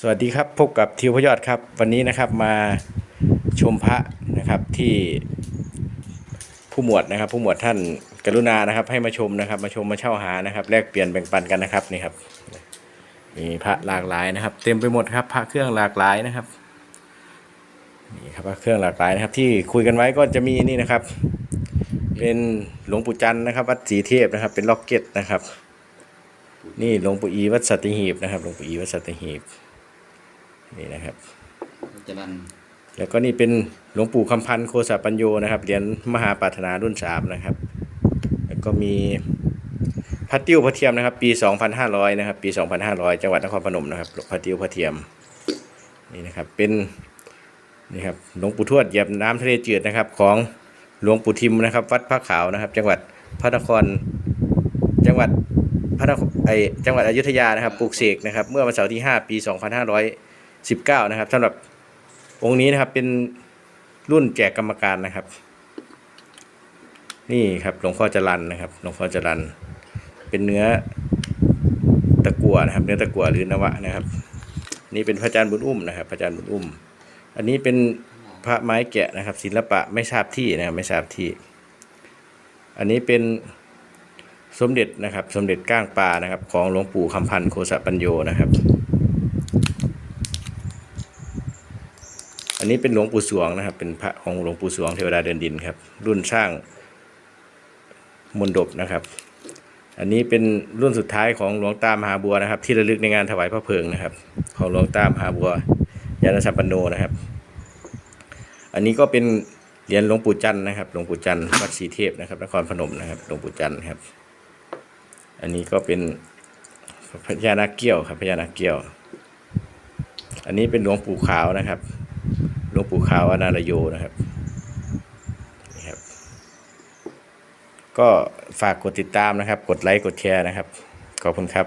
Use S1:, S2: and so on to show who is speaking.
S1: สวัสดีครับพบกับทิวพยอดครับ วันนี้นะครับมาชมพระนะครับที่ผู้หมวดนะครับ ผู้หมวดท่านกรุณานะครับ ให้มาชมนะครับ มาชมมาเช่าหานะครับ แลกเปลี่ยนแบ่งปันกันนะครับนี่ครับมีพระหลากหลายนะครับ เต็มไปหมดครับ พระเครื่องหลากหลายนะครับนี่ครับพระเครื่องหลากหลายนะครับ ที่คุยกันไว้ก็จะมีนี่นะครับ เป็นหลวงปู่จันนะครับ วัดศรีเทพนะครับ เป็นล็อกเก็ตนะครับ นี่หลวงปู่อีวัดสัตหีบนะครับหลวงปู่อีวัดสัตหีบ นี่นะครับ
S2: จรัน
S1: แล้วก็นี่เป็นหลวงปู่คำพันธ์โคสาปัญโยนะครับเหรียญมหาปรารถนารุ่นสามนะครับ แล้วก็มีพระติ้วพระเทียมนะครับ ปี 2500 นะครับ ปี 2500 จังหวัดนครพนมนะครับพระติ้วพระเทียมนี่นะครับเป็นนี่ครับหลวงปู่ทวดเหยียบน้ำทะเลจืดนะครับของหลวงปู่ทิมนะครับ วัดพระขาวนะครับ จังหวัดพระนครจังหวัดพระนครไอจังหวัดอยุธยานะครับปลูกเสกนะครับ เมื่อวันเสาร์ที่ 5 ปี 2519 นะครับสำหรับองค์นี้นะครับเป็นรุ่นแจกกรรมการนะครับ นี่ครับหลวงพ่อจรันนะครับหลวงพ่อจรันเป็นเนื้อตะกั่วนะครับ เนื้อตะกั่วหรือนวะนะครับ นี่เป็นพระอาจารย์บุญอุ้มนะครับพระอาจารย์บุญอุ้ม อันนี้เป็นพระไม้แกะนะครับ ศิลปะไม่ทราบที่นะครับไม่ทราบที่ อันนี้เป็นสมเด็จนะครับ สมเด็จก้างปลานะครับ ของหลวงปู่คำพันธ์โคสะปัญโยนะครับ นนี้เป็นหลวงปู่สวงนะครับ เป็นพระของหลวงปู่สวงเทวดาเดินดินครับ รุ่นสร้างมนดบนะครับ อันนี้เป็นรุ่นสุดท้ายของหลวงตามหาบัวนะครับ ที่ระลึกในงานถวายพระเพลิงนะครับ ของหลวงตามหาบัวยานสัมปันโนนะครับ อันนี้ก็เป็นเหรียญหลวงปู่จันทร์นะครับ หลวงปู่จันทร์วัดศรีเทพนะครับนครพนมนะครับ หลวงปู่จันทร์ครับ อันนี้ก็เป็นพญานาคเกี้ยวครับพญานาคเกี้ยว อันนี้เป็นหลวงปู่ขาวนะครับ หลวงปู่ขาวอนารโยนะครับนี่ครับ ก็ฝากกดติดตามนะครับ กดไลค์กดแชร์นะครับ ขอบคุณครับ